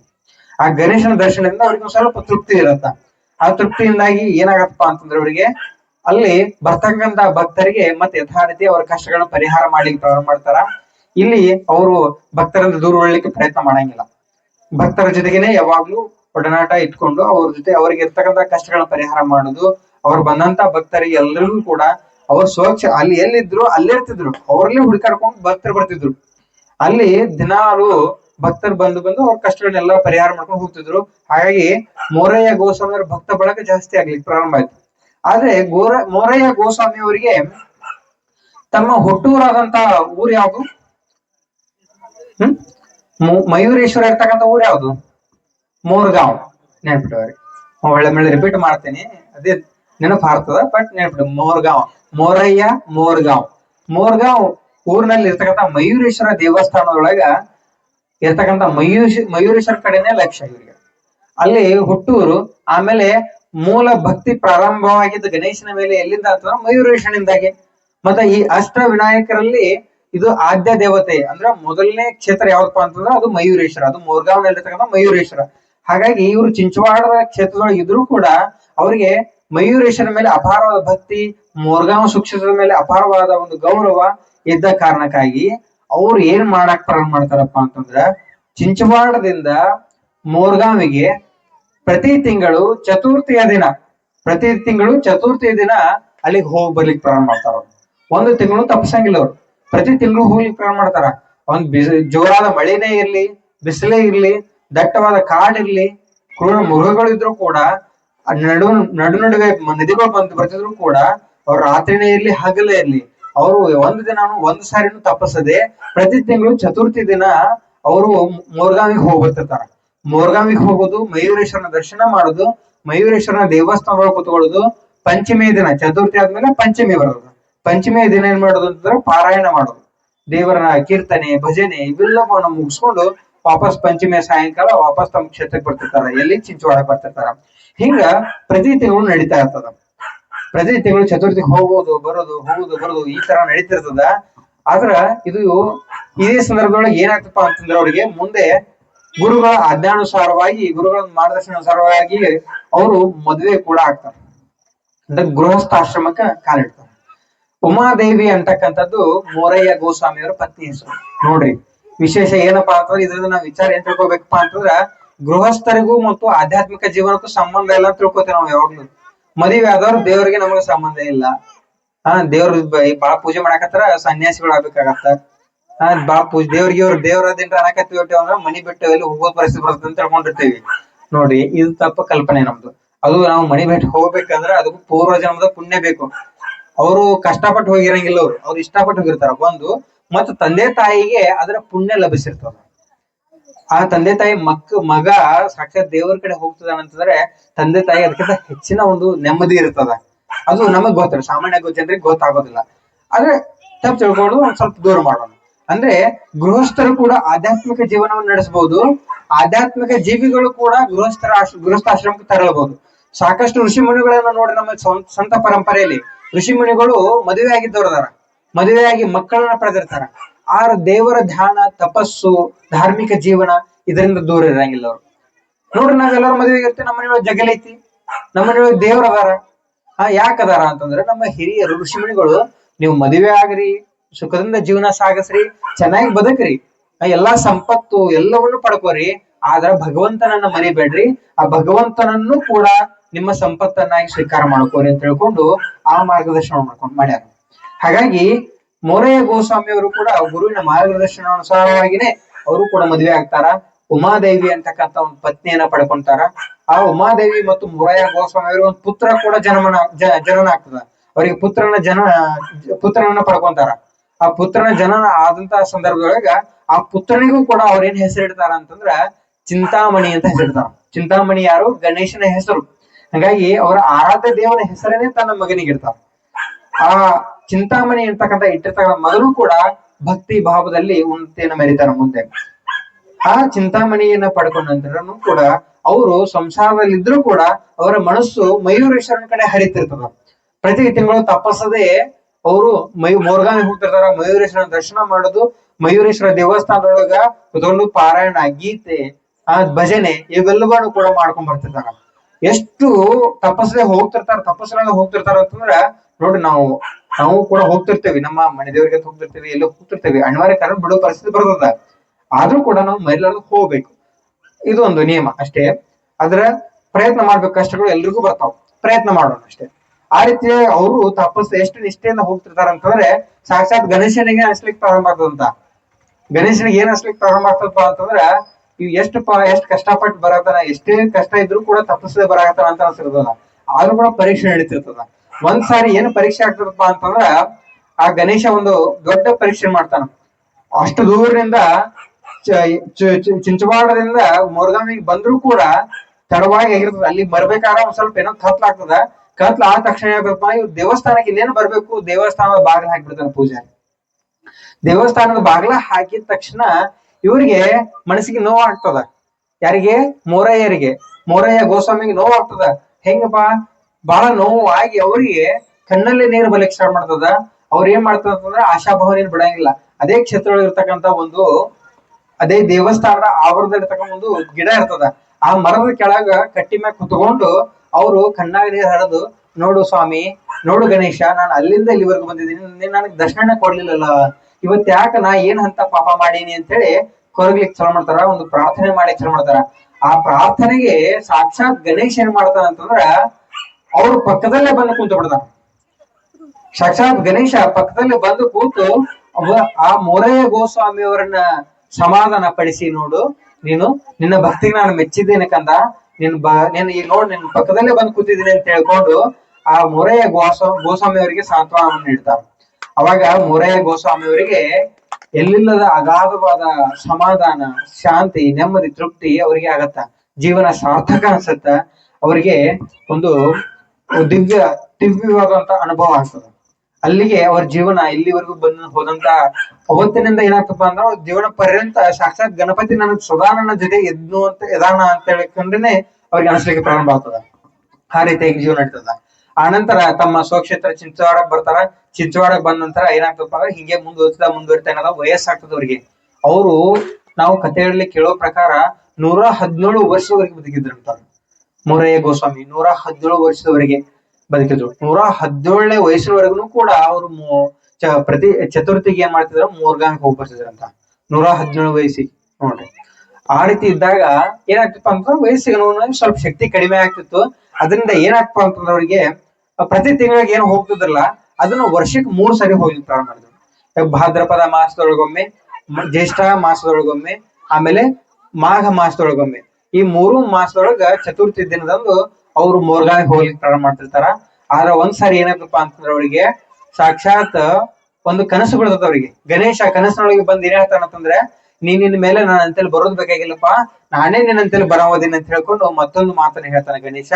ಆ ಗಣೇಶನ ದರ್ಶನದಿಂದ ಅವ್ರಿಗೆ ಸ್ವಲ್ಪ ತೃಪ್ತಿ ಇರತ್ತ. ಆ ತೃಪ್ತಿಯಿಂದಾಗಿ ಏನಾಗತ್ತಪ್ಪ ಅಂತಂದ್ರೆ ಅವರಿಗೆ ಅಲ್ಲಿ ಬರ್ತಕ್ಕಂತ ಭಕ್ತರಿಗೆ ಮತ್ತೆ ಯಥಾರೀತಿ ಅವರ ಕಷ್ಟಗಳನ್ನ ಪರಿಹಾರ ಮಾಡ್ಲಿಕ್ಕೆ ಪ್ರಾರಂಭ ಮಾಡ್ತಾರ. ಇಲ್ಲಿ ಅವರು ಭಕ್ತರಿಂದ ದೂರ ಉಳ್ಲಿಕ್ಕೆ ಪ್ರಯತ್ನ ಮಾಡಂಗಿಲ್ಲ. ಭಕ್ತರ ಜೊತೆಗೇನೆ ಯಾವಾಗ್ಲೂ ಒಡನಾಟ ಇಟ್ಕೊಂಡು ಅವ್ರ ಜೊತೆ ಅವ್ರಿಗೆ ಇರ್ತಕ್ಕಂತ ಕಷ್ಟಗಳನ್ನ ಪರಿಹಾರ ಮಾಡೋದು ಅವ್ರು ಬಂದಂತ ಭಕ್ತರಿಗೆ ಎಲ್ರಿಗೂ ಕೂಡ ಅವ್ರು ಸ್ವಚ್ಛ ಅಲ್ಲಿ ಎಲ್ಲಿದ್ರು, ಅಲ್ಲೇ ಇರ್ತಿದ್ರು. ಅವ್ರಲ್ಲಿ ಹುಡುಕಾಡ್ಕೊಂಡು ಭಕ್ತರು ಬರ್ತಿದ್ರು. ಅಲ್ಲಿ ದಿನಾಲು ಭಕ್ತರು ಬಂದು ಬಂದು ಅವ್ರ ಕಷ್ಟಗಳನ್ನೆಲ್ಲ ಪರಿಹಾರ ಮಾಡ್ಕೊಂಡು ಹೋಗ್ತಿದ್ರು. ಹಾಗಾಗಿ ಮೋರಯ್ಯ ಗೋಸ್ವಾಮಿ ಅವರ ಭಕ್ತ ಬಳಕ ಜಾಸ್ತಿ ಆಗ್ಲಿಕ್ಕೆ ಪ್ರಾರಂಭ ಆಯ್ತು. ಆದ್ರೆ ಗೋರ ಮೋರಯ್ಯ ಗೋಸ್ವಾಮಿ ಅವರಿಗೆ ತಮ್ಮ ಹುಟ್ಟೂರಾದಂತ ಊರ್ ಯಾವ್ದು? ಹ್ಮ್? ಮಯೂರೇಶ್ವರ ಇರ್ತಕ್ಕಂತ ಊರ್ ಯಾವ್ದು? ಮೋರ್ಗಾಂವ್. ನೆನ್ಪಿಟ್ಟವ್ರಿ. ಒಳ್ಳೆ ಮೇಲೆ ರಿಪೀಟ್ ಮಾಡ್ತೇನೆ. ಅದೇ ನೆನಪು ಬಟ್ ನೆನಪಿಡಿ ಮೋರ್ಗಾಂವ್. ಮೋರಯ್ಯ ಮೋರ್ಗಾಂವ್. ಮೋರ್ಗಾಂವ್ ಊರಿನಲ್ಲಿ ಇರ್ತಕ್ಕಂಥ ಮಯೂರೇಶ್ವರ ದೇವಸ್ಥಾನದೊಳಗ ಇರ್ತಕ್ಕಂಥ ಮಯೂಶ್ ಮಯೂರೇಶ್ವರ ಕಡೆನೆ ಲಕ್ಷ್ಯ ಇವರಿಗೆ ಅಲ್ಲಿ ಹುಟ್ಟೂರು, ಆಮೇಲೆ ಮೂಲ ಭಕ್ತಿ ಪ್ರಾರಂಭವಾಗಿದ್ದ ಗಣೇಶನ ಮೇಲೆ ಎಲ್ಲಿಂದ ಅಂತಂದ್ರೆ ಮಯೂರೇಶ್ವರನಿಂದಾಗಿ. ಮತ್ತೆ ಈ ಅಷ್ಟ ವಿನಾಯಕರಲ್ಲಿ ಇದು ಆದ್ಯ ದೇವತೆ. ಅಂದ್ರೆ ಮೊದಲನೇ ಕ್ಷೇತ್ರ ಯಾವ್ದಪ್ಪ ಅಂತಂದ್ರೆ ಅದು ಮಯೂರೇಶ್ವರ. ಅದು ಮೋರ್ಗಾಂವ್ನಲ್ಲಿ ಇರ್ತಕ್ಕಂಥ ಮಯೂರೇಶ್ವರ. ಹಾಗಾಗಿ ಇವರು ಚಿಂಚವಾಡದ ಕ್ಷೇತ್ರದೊಳಗೆ ಇದ್ರು ಕೂಡ ಅವರಿಗೆ ಮಯೂರೇಶ್ವರ ಮೇಲೆ ಅಪಾರವಾದ ಭಕ್ತಿ, ಮೋರ್ಗಾಂವ್ ಸುಕ್ಷೇತ್ರದ ಮೇಲೆ ಅಪಾರವಾದ ಒಂದು ಗೌರವ ಇದ್ದ ಕಾರಣಕ್ಕಾಗಿ ಅವ್ರು ಏನ್ ಮಾಡಕ್ ಪ್ರಾರಂಭ ಮಾಡ್ತಾರಪ್ಪ ಅಂತಂದ್ರ ಚಿಂಚವಾಡದಿಂದ ಮೋರ್ಗಾಂವಿಗೆ ಪ್ರತಿ ತಿಂಗಳು ಚತುರ್ಥಿಯ ದಿನ, ಪ್ರತಿ ತಿಂಗಳು ಚತುರ್ಥಿಯ ದಿನ ಅಲ್ಲಿಗೆ ಹೋಗಿ ಬರ್ಲಿಕ್ಕೆ ಪ್ರಾರಂಭ ಮಾಡ್ತಾರ. ಒಂದು ತಿಂಗಳು ತಪ್ಸಂಗಿಲ್ಲ ಅವ್ರು ಪ್ರತಿ ತಿಂಗಳು ಹೋಗ್ಲಿಕ್ಕೆ ಪ್ರಾರಂಭ ಮಾಡ್ತಾರ ಒಂದ್ ಬಿಸ್, ಜೋರಾದ ಮಳೆನೇ ಇರ್ಲಿ, ಬಿಸಿಲೇ ಇರ್ಲಿ, ದಟ್ಟವಾದ ಕಾಡಿರ್ಲಿ ಕ್ರೂರ ಮೃಗಗಳಿದ್ರು ಕೂಡ ನಡು ನಡು ನಡುವೆ ನದಿಗಳು ಬಂದು ಬರ್ತಿದ್ರು ಕೂಡ ಅವ್ರು ರಾತ್ರಿನೇ ಇರ್ಲಿ ಹಗಲೇ ಇರ್ಲಿ. ಅವರು ಒಂದು ದಿನ ಒಂದ್ ಸಾರಿನೂ ತಪ್ಪಿಸದೆ ಪ್ರತಿ ತಿಂಗಳು ಚತುರ್ಥಿ ದಿನ ಅವರು ಮೋರ್ಗಾವಿಗೆ ಹೋಗ್ಬರ್ತಿರ್ತಾರ ಮೋರ್ಗಾವಿಗೆ ಹೋಗೋದು, ಮಯೂರೇಶ್ವರನ ದರ್ಶನ ಮಾಡೋದು, ಮಯೂರೇಶ್ವರನ ದೇವಸ್ಥಾನದೊಳಗೆ ಕೂತ್ಕೊಳ್ಳೋದು ಪಂಚಮಿ ದಿನ, ಚತುರ್ಥಿ ಆದ್ಮೇಲೆ ಪಂಚಮಿ ಬರೋದು. ಪಂಚಮಿ ದಿನ ಏನ್ ಮಾಡೋದು ಅಂತಂದ್ರೆ ಪಾರಾಯಣ ಮಾಡೋದು. ದೇವರನ ಕೀರ್ತನೆ, ಭಜನೆ ಇವೆಲ್ಲವನ್ನು ಮುಗಿಸ್ಕೊಂಡು ವಾಪಸ್ ಪಂಚಮಿಯ ಸಾಯಂಕಾಲ ವಾಪಸ್ ತಮ್ಮ ಕ್ಷೇತ್ರಕ್ಕೆ ಬರ್ತಿರ್ತಾರ. ಎಲ್ಲಿ? ಚಿಂಚವಾಡ ಬರ್ತಿರ್ತಾರ. ಹಿಂಗ ಪ್ರತಿ ತಿಂಗಳು ನಡೀತಾ ಇರ್ತದ. ಪ್ರತಿ ತಿಂಗಳು ಚತುರ್ಥಿ ಹೋಗೋದು, ಬರೋದು ಹೋಗೋದು, ಬರೋದು ಈ ತರ ನಡೀತಿರ್ತದ. ಆದ್ರ ಇದು ಇದೇ ಸಂದರ್ಭದೊಳಗೆ ಏನಾಗ್ತಪ್ಪ ಅಂತಂದ್ರೆ ಅವ್ರಿಗೆ ಮುಂದೆ ಗುರುಗಳ ಆಜ್ಞಾನುಸಾರವಾಗಿ, ಗುರುಗಳ ಮಾರ್ಗದರ್ಶನಾನುಸಾರವಾಗಿ ಅವರು ಮದುವೆ ಕೂಡ ಆಗ್ತಾರೆ. ಅಂದ್ರೆ ಗೃಹಸ್ಥಾಶ್ರಮಕ್ಕೆ ಕಾಲಿಡ್ತಾರೆ ಉಮಾದೇವಿ ಅಂತಕ್ಕಂಥದ್ದು ಮೋರಯ್ಯ ಗೋಸ್ವಾಮಿಯವರ ಪತ್ನಿ ಹೆಸರು. ನೋಡ್ರಿ, ವಿಶೇಷ ಏನಪ್ಪಾ ಅಂತಂದ್ರೆ ಇದ್ರದ್ದು ನಾವು ವಿಚಾರ ಏನ್ ತಿಳ್ಕೊಬೇಕಪ್ಪಾ ಅಂತಂದ್ರ ಗೃಹಸ್ಥರಿಗೂ ಮತ್ತು ಆಧ್ಯಾತ್ಮಿಕ ಜೀವನಕ್ಕೂ ಸಂಬಂಧ ಇಲ್ಲ ಅಂತ ತಿಳ್ಕೊತೇವೆ ನಾವು ಯಾವಾಗ್ಲೂ. ಮದುವೆ ಆದವ್ರು ದೇವ್ರಿಗೆ ನಮಗೆ ಸಂಬಂಧ ಇಲ್ಲ. ಹಾ, ದೇವ್ರ ಬಾಳ ಪೂಜೆ ಮಾಡಾಕತ್ತಾರ ಸನ್ಯಾಸಿಗಳು ಆಗ್ಬೇಕಾಗತ್ತ. ಹಾ ಬಾಳ ಪೂಜೆ ದೇವ್ರಿಗೆ ಇವ್ರ ದೇವ್ರ ಅನಾಕತ್ತಿ ಅನ್ನಕತ್ತೀವಿ ಮನಿ ಬಿಟ್ಟು ಎಲ್ಲಿ ಹೋಗೋ ಪರಿಸ್ಥಿತಿ ಬರ್ತದೆ ಅಂತ ತಿಳ್ಕೊಂಡಿರ್ತೀವಿ. ನೋಡ್ರಿ ಇದು ತಪ್ಪ ಕಲ್ಪನೆ ನಮ್ದು. ಅದು ನಾವು ಮನಿ ಬಿಟ್ಟು ಹೋಗ್ಬೇಕಂದ್ರ ಅದಕ್ಕೂ ಪೂರ್ವ ಜನ್ಮದ ಪುಣ್ಯ ಬೇಕು. ಅವರು ಕಷ್ಟಪಟ್ಟು ಹೋಗಿರಂಗಿಲ್ಲ ಅವ್ರು. ಅವ್ರು ಇಷ್ಟಪಟ್ಟು ಹೋಗಿರ್ತಾರ. ಬಂದು ಮತ್ತು ತಂದೆ ತಾಯಿಗೆ ಅದರ ಪುಣ್ಯ ಲಭಿಸಿರ್ತದ. ಆ ತಂದೆ ತಾಯಿ ಮಕ್ಕ ಮಗ ಸಾಕ್ಷಾತ್ ದೇವರ ಕಡೆ ಹೋಗ್ತದ ಅಂತಂದ್ರೆ ತಂದೆ ತಾಯಿ ಅದಕ್ಕಿಂತ ಹೆಚ್ಚಿನ ಒಂದು ನೆಮ್ಮದಿ ಇರ್ತದ. ಅದು ನಮಗ್ ಗೊತ್ತಿಲ್ಲ, ಸಾಮಾನ್ಯ ಜನರಿಗೆ ಗೊತ್ತಾಗೋದಿಲ್ಲ. ಆದ್ರೆ ತಪ್ಪು ತಿಳ್ಕೊಂಡು ಒಂದ್ ಸ್ವಲ್ಪ ದೂರ ಮಾಡೋಣ. ಅಂದ್ರೆ ಗೃಹಸ್ಥರು ಕೂಡ ಆಧ್ಯಾತ್ಮಿಕ ಜೀವನವನ್ನು ನಡೆಸಬಹುದು ಆಧ್ಯಾತ್ಮಿಕ ಜೀವಿಗಳು ಕೂಡ ಗೃಹಸ್ಥರ ಗೃಹಸ್ಥ ಆಶ್ರಮಕ್ಕೆ ತೆರಳಬಹುದು. ಸಾಕಷ್ಟು ಋಷಿ ಮುನಿಗಳನ್ನ ನೋಡಿ ನಮ್ಮ ಸ್ವಂತ ಪರಂಪರೆಯಲ್ಲಿ, ಋಷಿ ಮುನಿಗಳು ಮದುವೆ ಆಗಿದ್ದವರದಾರ ಮದುವೆಯಾಗಿ ಮಕ್ಕಳನ್ನ ಪಡೆದಿರ್ತಾರ. ಆ ದೇವರ ಧ್ಯಾನ, ತಪಸ್ಸು, ಧಾರ್ಮಿಕ ಜೀವನ ಇದರಿಂದ ದೂರ ಇರಂಗಿಲ್ಲ ಅವ್ರು. ನೋಡ್ರಿ ನಾವೆಲ್ಲರ ಮದುವೆ ಇರ್ತೀವಿ, ನಮ್ಮ ಮನೆಯೊಳಗೆ ಜಗಲೈತಿ ನಮ್ಮ ಮನೆಯೊಳಗೆ ದೇವ್ರ ಅದಾರ. ಆ ಯಾಕ ಅದಾರ ಅಂತಂದ್ರೆ ನಮ್ಮ ಹಿರಿಯರು, ಋಷಿಮುನಿಗಳು, ನೀವು ಮದುವೆ ಆಗ್ರಿ, ಸುಖದಿಂದ ಜೀವನ ಸಾಗಸ್ರಿ, ಚೆನ್ನಾಗಿ ಬದುಕ್ರಿ. ಎಲ್ಲಾ ಸಂಪತ್ತು ಎಲ್ಲವನ್ನು ಪಡ್ಕೋರಿ, ಆದ್ರ ಭಗವಂತನನ್ನ ಮರಿಬೇಡ್ರಿ. ಆ ಭಗವಂತನನ್ನು ಕೂಡ ನಿಮ್ಮ ಸಂಪತ್ತನ್ನಾಗಿ ಸ್ವೀಕಾರ ಮಾಡ್ಕೋರಿ ಅಂತ ಹೇಳ್ಕೊಂಡು ಆ ಮಾರ್ಗದರ್ಶನ ಮಾಡ್ಕೊಂಡು ಮಾಡ್ಯಾರ. ಹಾಗಾಗಿ ಮೋರಯ್ಯ ಗೋಸ್ವಾಮಿ ಅವರು ಕೂಡ ಗುರುವಿನ ಮಾರ್ಗದರ್ಶನ ಅನುಸಾರವಾಗಿನೇ ಅವರು ಕೂಡ ಮದುವೆ ಆಗ್ತಾರ. ಉಮಾದೇವಿ ಅಂತಕ್ಕಂಥ ಒಂದು ಪತ್ನಿಯನ್ನ ಪಡ್ಕೊಂತಾರ. ಆ ಉಮಾದೇವಿ ಮತ್ತು ಮೋರಯ್ಯ ಗೋಸ್ವಾಮಿ ಅವರು ಒಂದು ಪುತ್ರ ಕೂಡ ಜನ್ಮನ ಜನನ ಆಗ್ತದ ಅವರಿಗೆ ಪುತ್ರನ ಜನ ಪುತ್ರನನ್ನ ಪಡ್ಕೊಂತಾರ. ಆ ಪುತ್ರನ ಜನನ ಆದಂತಹ ಸಂದರ್ಭದೊಳಗ ಆ ಪುತ್ರನಿಗೂ ಕೂಡ ಅವ್ರೇನ್ ಹೆಸರಿಡ್ತಾರ ಅಂತಂದ್ರ ಚಿಂತಾಮಣಿ ಅಂತ ಹೆಸರಿಡ್ತಾರ. ಚಿಂತಾಮಣಿ ಯಾರು? ಗಣೇಶನ ಹೆಸರು. ಹಾಗಾಗಿ ಅವರ ಆರಾಧ್ಯ ದೇವನ ಹೆಸರನ್ನೇ ತನ್ನ ಮಗನಿಗೆ ಇಡ್ತಾರ. ಆ ಚಿಂತಾಮಣಿ ಇರ್ತಕ್ಕಂತ ಇಟ್ಟಿರ್ತಕ್ಕ ಮಗನು ಕೂಡ ಭಕ್ತಿ ಭಾವದಲ್ಲಿ ಉನ್ನತಿಯನ್ನು ಮೆರಿತಾರ ಮುಂದೆ. ಆ ಚಿಂತಾಮಣಿಯನ್ನ ಪಡ್ಕೊಂಡ ನಂತರನು ಕೂಡ ಅವರು ಸಂಸಾರದಲ್ಲಿದ್ರು ಕೂಡ ಅವರ ಮನಸ್ಸು ಮಯೂರೇಶ್ವರನ ಕಡೆ ಹರಿತಿರ್ತದ. ಪ್ರತಿ ತಿಂಗಳು ತಪ್ಪಸದೆ ಅವರು ಮೈ ಮೋರ್ಗಾಮಿ ಹೋಗ್ತಿರ್ತಾರ. ಮಯೂರೇಶ್ವರನ ದರ್ಶನ ಮಾಡೋದು ಮಯೂರೇಶ್ವರ ದೇವಸ್ಥಾನದೊಳಗ ಕುತ್ಕೊಂಡು ಪಾರಾಯಣ, ಗೀತೆ, ಆ ಭಜನೆ ಇವೆಲ್ಲವನ್ನು ಕೂಡ ಮಾಡ್ಕೊಂಡ್ ಬರ್ತಿರ್ತಾರ. ಎಷ್ಟು ತಪಸ್ಸೆ ಹೋಗ್ತಿರ್ತಾರ ತಪಸ್ಸಿನಾಗ ಹೋಗ್ತಿರ್ತಾರ ಅಂತಂದ್ರ ನೋಡ್ರಿ ನಾವು ನಾವು ಕೂಡ ಹೋಗ್ತಿರ್ತೇವಿ, ನಮ್ಮ ಮನೆ ದೇವರಿಗೆ ಹೋಗ್ತಿರ್ತೇವೆ, ಎಲ್ಲೋ ಹೋಗ್ತಿರ್ತೇವಿ ಅನಿವಾರ್ಯ ಕಾರಣ ಬಿಡೋ ಪರಿಸ್ಥಿತಿ ಬರ್ತದ ಆದ್ರೂ ಕೂಡ ನಾವು ಮೈಲಾರ್ದು ಹೋಗ್ಬೇಕು. ಇದು ಒಂದು ನಿಯಮ ಅಷ್ಟೇ. ಅದ್ರ ಪ್ರಯತ್ನ ಮಾಡ್ಬೇಕು, ಕಷ್ಟಗಳು ಎಲ್ರಿಗೂ ಬರ್ತಾವ. ಪ್ರಯತ್ನ ಮಾಡೋಣ ಅಷ್ಟೇ. ಆ ರೀತಿ ಅವರು ತಪಸ್ಸು ಎಷ್ಟು ನಿಷ್ಠೆಯಿಂದ ಹೋಗ್ತಿರ್ತಾರ ಅಂತಂದ್ರೆ, ಸಾಕ್ಷಾತ್ ಗಣೇಶನಿಗೆ ಅನ್ಸ್ಲಿಕ್ಕೆ ಪ್ರಾರಂಭ ಆಗ್ತದಂತ ಗಣೇಶನಿಗೆ ಏನ್ ಅನ್ಸ್ಲಿಕ್ಕೆ ಪ್ರಾರಂಭ ಆಗ್ತದಪ್ಪ ಅಂತಂದ್ರ, ಇವ್ ಎಷ್ಟು ಎಷ್ಟು ಕಷ್ಟಪಟ್ಟು ಬರತಾನ ಎಷ್ಟೇ ಕಷ್ಟ ಇದ್ರು ಕೂಡ ತಪಸ್ಸದೆ ಬರಾಕತ್ತಾನ ಅಂತ ಅನ್ಸಿರ್ತದ ಆದ್ರೂ ಕೂಡ ಪರೀಕ್ಷೆ ನಡೀತಿರ್ತದ. ಒಂದ್ ಸಾರಿ ಏನ್ ಪರೀಕ್ಷೆ ಆಗ್ತದಪ್ಪ ಅಂತಂದ್ರ ಆ ಗಣೇಶ ಒಂದು ದೊಡ್ಡ ಪರೀಕ್ಷೆ ಮಾಡ್ತಾನ. ಅಷ್ಟು ದೂರದಿಂದ ಚಿಂಚವಾಡದಿಂದ ಮುರುಗಾಮಿಗೆ ಬಂದ್ರು ಕೂಡ ತಡವಾಗಿ ಆಗಿರ್ತದ. ಅಲ್ಲಿ ಬರ್ಬೇಕಾದ್ರೆ ಒಂದ್ ಸ್ವಲ್ಪ ಏನೋ ಕತ್ಲಾಗ್ತದ. ಕತ್ಲ ಆದ ತಕ್ಷಣ ಹೇಳ್ಬೇಕಪ್ಪ ಇವ್ ದೇವಸ್ಥಾನಕ್ಕೆ ಇನ್ನೇನು ಬರ್ಬೇಕು? ದೇವಸ್ಥಾನದ ಬಾಗಿಲ ಹಾಕಿಬಿಡ್ತಾನ ಪೂಜಾರಿ. ದೇವಸ್ಥಾನದ ಬಾಗಿಲ ಹಾಕಿದ ತಕ್ಷಣ ಇವ್ರಿಗೆ ಮನಸ್ಸಿಗೆ ನೋವು ಆಗ್ತದ ಯಾರಿಗೆ? ಮೋರಯ್ಯರಿಗೆ. ಮೋರಯ್ಯ ಗೋಸ್ವಾಮಿಗೆ ಆಗ್ತದ ಹೆಂಗಪ್ಪ? ಬಹಳ ನೋವಾಗಿ ಅವರಿಗೆ ಕಣ್ಣಲ್ಲಿ ನೀರು ಬಲಿಕ್ ಸ್ಟಾರ್ಟ್ ಮಾಡ್ತದ. ಅವ್ರ ಏನ್ ಮಾಡ್ತಾರ ಅಂತಂದ್ರೆ ಏನು ಬಿಡಂಗಿಲ್ಲ. ಅದೇ ಕ್ಷೇತ್ರ ಇರ್ತಕ್ಕಂತ ಒಂದು, ಅದೇ ದೇವಸ್ಥಾನದ ಆವರಣದಲ್ಲಿ ಇರ್ತಕ್ಕಂಥ ಒಂದು ಗಿಡ ಇರ್ತದ. ಆ ಮರದ ಕೆಳಗ ಕಟ್ಟಿ ಮ್ಯಾಗ ಕುತ್ಕೊಂಡು ಅವರು ಕಣ್ಣಾಗ ನೀರು ಹರಿದು, ನೋಡು ಸ್ವಾಮಿ, ನೋಡು ಗಣೇಶ, ನಾನು ಅಲ್ಲಿಂದ ಇಲ್ಲಿವರೆಗೂ ಬಂದಿದ್ದೀನಿ, ನೀನ್ ನನಗ್ ದರ್ಶನ ಕೊಡ್ಲಿಲ್ಲಲ್ಲ. ಇವತ್ ಯಾಕ ನಾ ಏನ್ ಅಂತ ಪಾಪ ಮಾಡೀನಿ ಅಂತೇಳಿ ಕೊರಗ್ಲಿಕ್ಕೆ ಚಾಲು ಮಾಡ್ತಾರ, ಒಂದು ಪ್ರಾರ್ಥನೆ ಮಾಡಿ ಚಾಲು ಮಾಡ್ತಾರ. ಆ ಪ್ರಾರ್ಥನೆಗೆ ಸಾಕ್ಷಾತ್ ಗಣೇಶ ಏನ್ ಮಾಡ್ತಾನ ಅಂತಂದ್ರ ಅವ್ರು ಪಕ್ಕದಲ್ಲೇ ಬಂದು ಕೂತು ಬಿಡ್ದ. ಸಾಕ್ಷಾತ್ ಗಣೇಶ ಪಕ್ಕದಲ್ಲಿ ಬಂದು ಕೂತು ಆ ಮೊರೆಯ ಗೋಸ್ವಾಮಿಯವರನ್ನ ಸಮಾಧಾನ ಪಡಿಸಿ ನೋಡು, ನೀನು ನಿನ್ನ ಭಕ್ತಿಗೆ ನಾನು ಮೆಚ್ಚಿದ್ದೇನೆ ಕಂದ. ನಿನ್ ಬ, ನೀನ್ ಈಗ ನೋಡ್, ನಿನ್ ಪಕ್ಕದಲ್ಲೇ ಬಂದು ಕೂತಿದ್ದೀನಿ ಅಂತ ಹೇಳ್ಕೊಂಡು ಆ ಮೊರೆಯ ಗೋಸ್ವಾ, ಗೋಸ್ವಾಮಿಯವರಿಗೆ ಸಾಂತ್ವನ ನೀಡ್ತಾರ. ಅವಾಗ ಮೊರೆಯ ಗೋಸ್ವಾಮಿಯವರಿಗೆ ಎಲ್ಲಿಲ್ಲದ ಅಗಾಧವಾದ ಸಮಾಧಾನ, ಶಾಂತಿ, ನೆಮ್ಮದಿ, ತೃಪ್ತಿ ಅವರಿಗೆ ಆಗತ್ತ. ಜೀವನ ಸಾರ್ಥಕ ಅನ್ಸತ್ತ. ಅವರಿಗೆ ಒಂದು ದಿವ್ಯ, ದಿವ್ಯವಾದಂತ ಅನುಭವ ಆಗ್ತದ. ಅಲ್ಲಿಗೆ ಅವ್ರ ಜೀವನ, ಇಲ್ಲಿವರೆಗೂ ಬಂದ, ಹೋದಂತ ಅವತ್ತಿನಿಂದ ಏನಾಗ್ತಪ್ಪ ಅಂದ್ರೆ ಅವ್ರ ಜೀವನ ಪರ್ಯಂತ ಸಾಕ್ಷಾತ್ ಗಣಪತಿ ನನ್ನ ಸದಾ ನನ್ನ ಜೊತೆ ಎದ್ನು ಅಂತ ಎದಾನ ಅಂತ ಹೇಳ್ಕೊಂಡ್ರೇನೆ ಅವ್ರಿಗೆ ಅನಿಸ್ಲಿಕ್ಕೆ ಪ್ರಾರಂಭ ಆಗ್ತದ. ಆ ರೀತಿಯಾಗಿ ಜೀವನ ನಡೀತದ. ಆನಂತರ ತಮ್ಮ ಸ್ವಕ್ಷೇತ್ರ ಚಿಂಚವಾಡ ಬರ್ತಾರ. ಚಿಂಚವಾಡ ಬಂದ ನಂತರ ಏನಾಗ್ತಪ್ಪ ಅಂದ್ರೆ ಹಿಂಗೆ ಮುಂದುವರಿತಾ ಮುಂದುವರಿತಾ ಏನದ ವಯಸ್ಸಾಗ್ತದ ಅವ್ರಿಗೆ. ಅವರು ನಾವು ಕಥೆಗಳಲ್ಲಿ ಕೇಳೋ ಪ್ರಕಾರ ನೂರ ಹದಿನೇಳು ವರ್ಷವರೆಗೆ ಬದುಕಿದ್ರಂತ ಮೊರೆಯ ಗೋಸ್ವಾಮಿ, ನೂರ ಹದಿನೇಳು ವರ್ಷದವರೆಗೆ ಬದುಕಿದ್ರು. ನೂರ ಹದಿನೇಳನೇ ವಯಸ್ಸಿನವರೆಗೂ ಕೂಡ ಅವರು ಪ್ರತಿ ಚತುರ್ಥಿಗೆ ಏನ್ ಮಾಡ್ತಿದ್ರು? ಮೂರ್ಗಾಂಗ್ ಹೋಗಿ ಬರ್ತಿದ್ರಂತ. ನೂರ ಹದಿನೇಳು ವಯಸ್ಸಿಗೆ, ನೋಡ್ರಿ. ಆ ರೀತಿ ಇದ್ದಾಗ ಏನಾಗ್ತಪ್ಪ ಅಂತಂದ್ರೆ ವಯಸ್ಸಿಗೆ ಸ್ವಲ್ಪ ಶಕ್ತಿ ಕಡಿಮೆ ಆಗ್ತಿತ್ತು. ಅದರಿಂದ ಏನಾಗ್ತಪ್ಪ ಅಂತಂದ್ರೆ ಅವರಿಗೆ ಪ್ರತಿ ತಿಂಗಳಿಗೆ ಏನು ಹೋಗ್ತಿದ್ರಲ್ಲ, ಅದನ್ನ ವರ್ಷಕ್ಕೆ ಮೂರ್ ಸಾರಿ ಹೋಗಿ ಪ್ರಾರಂಭ ಮಾಡಿದ್ರು. ಭಾದ್ರಪದ ಮಾಸದೊಳಗೊಮ್ಮೆ ಜ್ಯೇಷ್ಠ ಮಾಸದೊಳಗೊಮ್ಮೆ, ಆಮೇಲೆ ಮಾಘ ಮಾಸದೊಳಗೊಮ್ಮೆ. ಈ ಮೂರು ಮಾಸದೊಳಗ ಚತುರ್ಥಿ ದಿನದಂದು ಅವ್ರು ಮೋರ್ಗಾಂಗ್ ಹೋಗ್ಲಿಕ್ಕೆ ಪ್ರಾರಂಭ ಮಾಡ್ತಿರ್ತಾರ. ಆದ್ರ ಒಂದ್ಸರಿ ಏನಾಗ್ತಪ್ಪ ಅಂತಂದ್ರೆ ಅವರಿಗೆ ಸಾಕ್ಷಾತ್ ಒಂದು ಕನಸು ಬೀಳ್ತದ ಅವ್ರಿಗೆ. ಗಣೇಶ ಕನಸಿನೊಳಗೆ ಬಂದ್ ಏನ್ ಹೇಳ್ತಾನಂತಂದ್ರೆ ನೀನ್ ನಿನ್ನ ಮೇಲೆ ನಾನು ಅಂತೇಳಿ ಬರೋದ್ ಬೇಕಾಗಿಲ್ಲಪ್ಪ, ನಾನೇ ನಿನ್ನ ಅಂತೇಳಿ ಬರೋದಿನ ಅಂತ ಹೇಳ್ಕೊಂಡು ಮತ್ತೊಂದು ಮಾತನ್ನ ಹೇಳ್ತಾನೆ ಗಣೇಶ.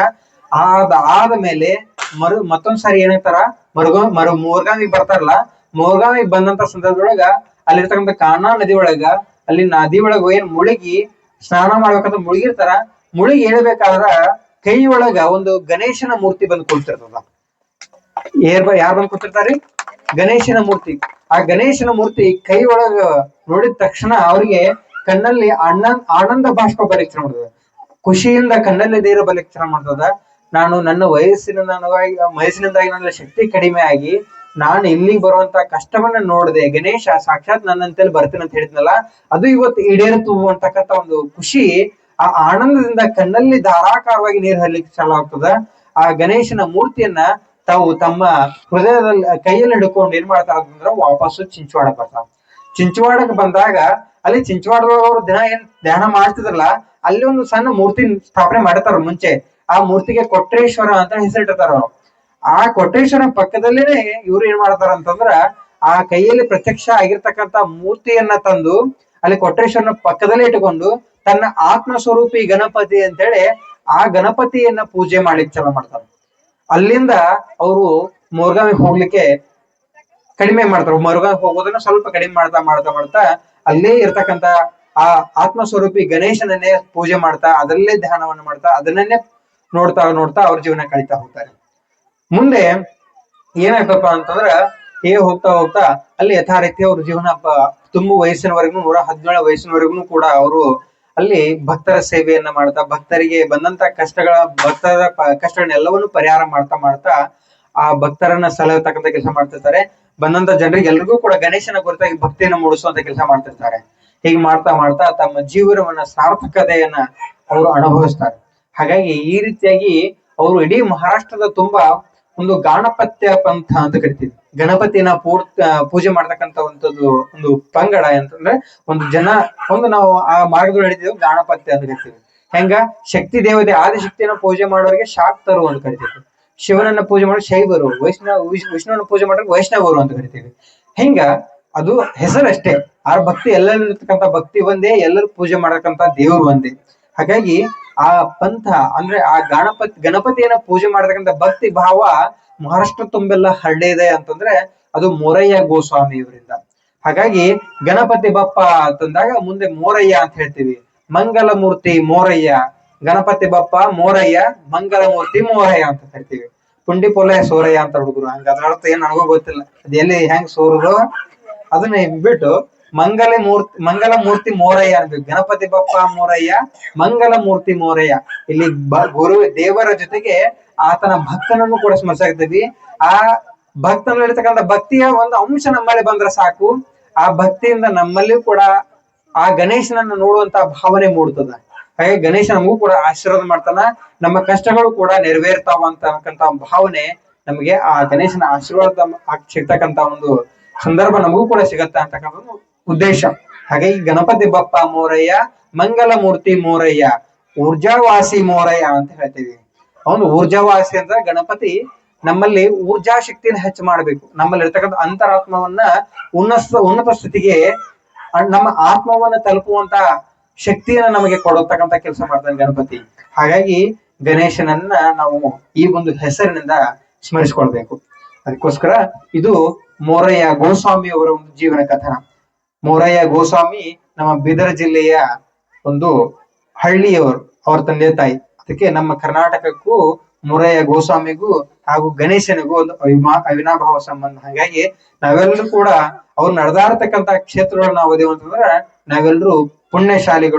ಆದ ಆದ ಮೇಲೆ ಮರು ಮತ್ತೊಂದ್ ಸಾರಿ ಏನಾಗ್ತಾರ ಮರುಗ, ಮರು ಮೋರ್ಗಾಮಿ ಬರ್ತಾರಲ್ಲ ಮೋರ್ಗಾಮಿ ಬಂದಂತ ಸಂದರ್ಭದೊಳಗ ಅಲ್ಲಿರ್ತಕ್ಕಂಥ ಕಾನಾ ನದಿ ಒಳಗ ಅಲ್ಲಿ ನದಿ ಒಳಗ ಏನ್ ಮುಳುಗಿ ಸ್ನಾನ ಮಾಡ್ಬೇಕಂತ ಮುಳುಗಿರ್ತಾರ, ಮುಳುಗಿ ಹೇಳ್ಬೇಕಾದ್ರ ಕೈ ಒಳಗ ಒಂದು ಗಣೇಶನ ಮೂರ್ತಿ ಬಂದು ಕುಳ್ತಿರ್ತದ ಏರ್ ಯಾರು ಬಂದು ಕೂತಿರ್ತಾರಿ? ಗಣೇಶನ ಮೂರ್ತಿ. ಆ ಗಣೇಶನ ಮೂರ್ತಿ ಕೈ ಒಳಗ ನೋಡಿದ ತಕ್ಷಣ ಅವ್ರಿಗೆ ಕಣ್ಣಲ್ಲಿ ಅಣ್ಣ ಆನಂದ ಬಾಷ್ಪ ಬರೀಕ್ಷಣೆ ಮಾಡ್ತದ. ಖುಷಿಯಿಂದ ಕಣ್ಣಲ್ಲಿ ನೀರು ಬಲಿಕ್ಷಣ ಮಾಡ್ತದ. ನಾನು ನನ್ನ ವಯಸ್ಸಿನ ನನಗಾಗಿ ವಯಸ್ಸಿನಿಂದಾಗಿ ನನ್ನ ಶಕ್ತಿ ಕಡಿಮೆ ಆಗಿ ನಾನು ಇಲ್ಲಿಗೆ ಬರುವಂತ ಕಷ್ಟವನ್ನ ನೋಡಿದೆ, ಗಣೇಶ ಸಾಕ್ಷಾತ್ ನನ್ನಂತೇಳಿ ಬರ್ತೀನಿ ಅಂತ ಹೇಳಿದ್ನಲ್ಲ, ಅದು ಇವತ್ತು ಈಡೇರಿತು ಅಂತಕ್ಕಂತ ಒಂದು ಖುಷಿ, ಆ ಆನಂದದಿಂದ ಕಣ್ಣಲ್ಲಿ ಧಾರಾಕಾರವಾಗಿ ನೀರು ಹರಿಲಿಕ್ಕೆ ಚಾಲು ಆಗ್ತದ. ಆ ಗಣೇಶನ ಮೂರ್ತಿಯನ್ನ ತಾವು ತಮ್ಮ ಹೃದಯದಲ್ಲಿ ಕೈಯಲ್ಲಿ ಹಿಡ್ಕೊಂಡು ಏನ್ ಮಾಡ್ತಾರ ಅಂತಂದ್ರ ವಾಪಸ್ಸು ಚಿಂಚವಾಡಕ್ ಬರ್ತಾರ ಚಿಂಚವಾಡಕ್ ಬಂದಾಗ ಅಲ್ಲಿ ಚಿಂಚವಾಡದವರು ದಿನ ಏನ್ ಧ್ಯಾನ ಮಾಡ್ತಿದ್ರಲ್ಲ, ಅಲ್ಲಿ ಒಂದು ಸಣ್ಣ ಮೂರ್ತಿ ಸ್ಥಾಪನೆ ಮಾಡ್ತಾರ ಮುಂಚೆ. ಆ ಮೂರ್ತಿಗೆ ಕೊಟ್ರೇಶ್ವರ ಅಂತ ಹೆಸರಿಟ್ಟಿರ್ತಾರ ಅವ್ರು. ಆ ಕೊಟೇಶನ ಪಕ್ಕದಲ್ಲೇನೆ ಇವ್ರು ಏನ್ ಮಾಡ್ತಾರ ಅಂತಂದ್ರ ಆ ಕೈಯಲ್ಲಿ ಪ್ರತ್ಯಕ್ಷ ಆಗಿರ್ತಕ್ಕಂತ ಮೂರ್ತಿಯನ್ನ ತಂದು ಅಲ್ಲಿ ಕೊಟ್ರೇಶ್ವರನ ಪಕ್ಕದಲ್ಲೇ ಇಟ್ಟುಕೊಂಡು ತನ್ನ ಆತ್ಮ ಸ್ವರೂಪಿ ಗಣಪತಿ ಅಂತೇಳಿ ಆ ಗಣಪತಿಯನ್ನ ಪೂಜೆ ಮಾಡ್ಲಿಕ್ಕೆ ಚಲ ಮಾಡ್ತಾರೆ. ಅಲ್ಲಿಂದ ಅವರು ಮೋರ್ಗಾಮಿಗೆ ಹೋಗ್ಲಿಕ್ಕೆ ಕಡಿಮೆ ಮಾಡ್ತಾರೆ. ಮರುಗಾಂವ್ ಹೋಗೋದನ್ನ ಸ್ವಲ್ಪ ಕಡಿಮೆ ಮಾಡ್ತಾ ಮಾಡ್ತಾ ಮಾಡ್ತಾ ಅಲ್ಲೇ ಇರ್ತಕ್ಕಂತ ಆ ಆತ್ಮ ಸ್ವರೂಪಿ ಗಣೇಶನನ್ನೇ ಪೂಜೆ ಮಾಡ್ತಾ, ಅದರಲ್ಲೇ ಧ್ಯಾನವನ್ನು ಮಾಡ್ತಾ, ಅದನ್ನೇ ನೋಡ್ತಾ ನೋಡ್ತಾ ಅವ್ರ ಜೀವನ ಕಳೀತಾ ಹೋಗ್ತಾರೆ. ಮುಂದೆ ಏನಾಯ್ತಪ್ಪ ಅಂತಂದ್ರ ಹೇ ಹೋಗ್ತಾ ಹೋಗ್ತಾ ಅಲ್ಲಿ ಯಥಾರೀತಿ ಅವ್ರ ಜೀವನ ತುಂಬ ವಯಸ್ಸಿನವರೆಗೂ, ನೂರ ಹದಿನೇಳು ವಯಸ್ಸಿನವರೆಗೂ ಕೂಡ ಅವರು ಅಲ್ಲಿ ಭಕ್ತರ ಸೇವೆಯನ್ನ ಮಾಡ್ತಾ, ಭಕ್ತರಿಗೆ ಬಂದಂತ ಕಷ್ಟಗಳ, ಭಕ್ತರ ಕಷ್ಟಗಳನ್ನೆಲ್ಲವನ್ನು ಪರಿಹಾರ ಮಾಡ್ತಾ ಮಾಡ್ತಾ ಆ ಭಕ್ತರನ್ನ ಸಲಹತಕ್ಕಂತ ಕೆಲಸ ಮಾಡ್ತಿರ್ತಾರೆ. ಬಂದಂತ ಜನರಿಗೆ ಎಲ್ರಿಗೂ ಕೂಡ ಗಣೇಶನ ಕುರಿತಾಗಿ ಭಕ್ತಿಯನ್ನ ಮೂಡಿಸುವಂತ ಕೆಲಸ ಮಾಡ್ತಿರ್ತಾರೆ. ಹೀಗೆ ಮಾಡ್ತಾ ಮಾಡ್ತಾ ತಮ್ಮ ಜೀವನವನ್ನ ಸಾರ್ಥಕತೆಯನ್ನ ಅವರು ಅನುಭವಿಸ್ತಾರೆ. ಹಾಗಾಗಿ ಈ ರೀತಿಯಾಗಿ ಅವರು ಇಡೀ ಮಹಾರಾಷ್ಟ್ರದ ತುಂಬಾ ಒಂದು ಗಾಣಪತ್ಯ ಪಂಥ ಅಂತ ಕರಿತೀವಿ. ಗಣಪತಿನ ಪೂರ್ತ ಪೂಜೆ ಮಾಡ್ತಕ್ಕಂತ ಒಂದು ಒಂದು ಪಂಗಡ ಅಂತಂದ್ರೆ ಒಂದು ಜನ, ಒಂದು ನಾವು ಆ ಮಾರ್ಗದಲ್ಲಿ ಹಿಡಿತೀವಿ ಗಾಣಪತ್ಯ ಅಂತ ಕರಿತೀವಿ. ಹೆಂಗ? ಶಕ್ತಿ ದೇವತೆ ಆದಿಶಕ್ತಿಯನ್ನ ಪೂಜೆ ಮಾಡೋರಿಗೆ ಶಾಕ್ತರು ಅಂತ ಕರಿತೀವಿ. ಶಿವನನ್ನ ಪೂಜೆ ಮಾಡೋ ಶೈವರು, ವೈಷ್ಣವ ವಿಷ್ಣುವನ್ನ ಪೂಜೆ ಮಾಡೋರಿಗೆ ವೈಷ್ಣವರು ಅಂತ ಕರಿತೀವಿ. ಹೆಂಗ? ಅದು ಹೆಸರಷ್ಟೇ. ಆ ಭಕ್ತಿ ಎಲ್ಲರಿರ್ತಕ್ಕಂಥ ಭಕ್ತಿ ಒಂದೇ, ಎಲ್ಲರೂ ಪೂಜೆ ಮಾಡತಕ್ಕಂತ ದೇವರು ಒಂದೇ. ಹಾಗಾಗಿ ಆ ಪಂಥ, ಅಂದ್ರೆ ಆ ಗಣಪತಿ, ಗಣಪತಿಯನ್ನ ಪೂಜೆ ಮಾಡತಕ್ಕಂತ ಭಕ್ತಿ ಭಾವ ಮಹಾರಾಷ್ಟ್ರ ತುಂಬೆಲ್ಲ ಹರಡಿದೆ ಅಂತಂದ್ರೆ ಅದು ಮೊರಯ್ಯ ಗೋಸ್ವಾಮಿ ಇವರಿಂದ ಹಾಗಾಗಿ ಗಣಪತಿ ಬಪ್ಪ ಅಂತಂದಾಗ ಮುಂದೆ ಮೋರಯ್ಯ ಅಂತ ಹೇಳ್ತೀವಿ. ಮಂಗಲ ಮೂರ್ತಿ ಮೋರಯ್ಯ, ಗಣಪತಿ ಬಪ್ಪ ಮೋರಯ್ಯ ಮಂಗಲ ಮೂರ್ತಿ ಮೋರಯ್ಯ ಅಂತ ಹೇಳ್ತೀವಿ ಪುಂಡಿ ಪೊಲೆ ಸೋರಯ್ಯ ಅಂತ ಹುಡುಗರು, ಹಂಗ ಅದ್ರ ಅರ್ಥ ಏನ್ ನನಗೂ ಗೊತ್ತಿಲ್ಲ. ಅದ್ ಎಲ್ಲಿ ಹೆಂಗ್ ಸೋರುದು ಅದನ್ನ ಬಿಟ್ಟು ಮಂಗಲ ಮೂರ್ತಿ ಮಂಗಲ ಮೂರ್ತಿ ಮೋರಯ್ಯ ಅನ್ಬೇಕು ಗಣಪತಿ ಬಪ್ಪ ಮೋರಯ್ಯ, ಮಂಗಲ ಮೂರ್ತಿ ಮೋರಯ್ಯ. ಇಲ್ಲಿ ಗುರು, ದೇವರ ಜೊತೆಗೆ ಆತನ ಭಕ್ತನನ್ನು ಕೂಡ ಸ್ಮರಿಸಾಗ್ತೀವಿ ಆ ಭಕ್ತನಲ್ಲಿರ್ತಕ್ಕಂಥ ಭಕ್ತಿಯ ಒಂದು ಅಂಶ ನಮ್ಮಲ್ಲಿ ಬಂದ್ರೆ ಸಾಕು. ಆ ಭಕ್ತಿಯಿಂದ ನಮ್ಮಲ್ಲಿಯೂ ಕೂಡ ಆ ಗಣೇಶನನ್ನು ನೋಡುವಂತ ಭಾವನೆ ಮೂಡ್ತದ. ಹಾಗೆ ಗಣೇಶ ನಮಗೂ ಕೂಡ ಆಶೀರ್ವಾದ ಮಾಡ್ತಾನ. ನಮ್ಮ ಕಷ್ಟಗಳು ಕೂಡ ನೆರವೇರ್ತಾವ ಅಂತಕ್ಕಂತ ಭಾವನೆ ನಮಗೆ ಆ ಗಣೇಶನ ಆಶೀರ್ವಾದ ಸಿಗ್ತಕ್ಕಂತ ಒಂದು ಸಂದರ್ಭ ನಮಗೂ ಕೂಡ ಸಿಗತ್ತೆ ಅಂತಕ್ಕಂಥ ಉದ್ದೇಶ. ಹಾಗಾಗಿ ಗಣಪತಿ ಬಪ್ಪ ಮೋರಯ್ಯ ಮಂಗಲ ಮೂರ್ತಿ ಮೋರಯ್ಯ, ಊರ್ಜಾವಾಸಿ ಮೋರಯ್ಯ ಅಂತ ಹೇಳ್ತೀವಿ ಅವನು ಊರ್ಜಾವಾಸಿ ಅಂದ್ರೆ ಗಣಪತಿ ನಮ್ಮಲ್ಲಿ ಊರ್ಜಾ ಶಕ್ತಿನ ಹೆಚ್ಚು ಮಾಡಬೇಕು. ನಮ್ಮಲ್ಲಿ ಇರ್ತಕ್ಕಂಥ ಅಂತರಾತ್ಮವನ್ನ ಉನ್ನತ ಉನ್ನತ ಸ್ಥಿತಿಗೆ ನಮ್ಮ ಆತ್ಮವನ್ನ ತಲುಪುವಂತ ಶಕ್ತಿಯನ್ನ ನಮಗೆ ಕೊಡತಕ್ಕಂತ ಕೆಲಸ ಮಾಡ್ತಾನೆ ಗಣಪತಿ. ಹಾಗಾಗಿ ಗಣೇಶನನ್ನ ನಾವು ಈ ಒಂದು ಹೆಸರಿನಿಂದ ಸ್ಮರಿಸಿಕೊಳ್ಬೇಕು. ಅದಕ್ಕೋಸ್ಕರ ಇದು ಮೋರಯ್ಯ ಗೋಸ್ವಾಮಿ ಅವರ ಒಂದು ಜೀವನ ಕಥನ. ಮೋರಯ್ಯ ಗೋಸ್ವಾಮಿ ನಮ್ಮ ಬೀದರ್ ಜಿಲ್ಲೆಯ ಒಂದು ಹಳ್ಳಿಯವರು, ಅವ್ರ ತಂದೆ ತಾಯಿ. ಅದಕ್ಕೆ ನಮ್ಮ ಕರ್ನಾಟಕಕ್ಕೂ ಮುರಯ್ಯ ಗೋಸ್ವಾಮಿಗೂ ಹಾಗೂ ಗಣೇಶನಿಗೂ ಒಂದು ಅವಿಮಾ, ಅವಿನಾಭಾವ ಸಂಬಂಧ. ಹಾಗಾಗಿ ನಾವೆಲ್ಲರೂ ಕೂಡ ಅವ್ರು ನಡೆದಾಡ್ತಕ್ಕಂತ ಕ್ಷೇತ್ರಗಳನ್ನ ನಾವು ಓದಿವಂತಂದ್ರ ನಾವೆಲ್ಲರೂ ಪುಣ್ಯಶಾಲಿಗಳು.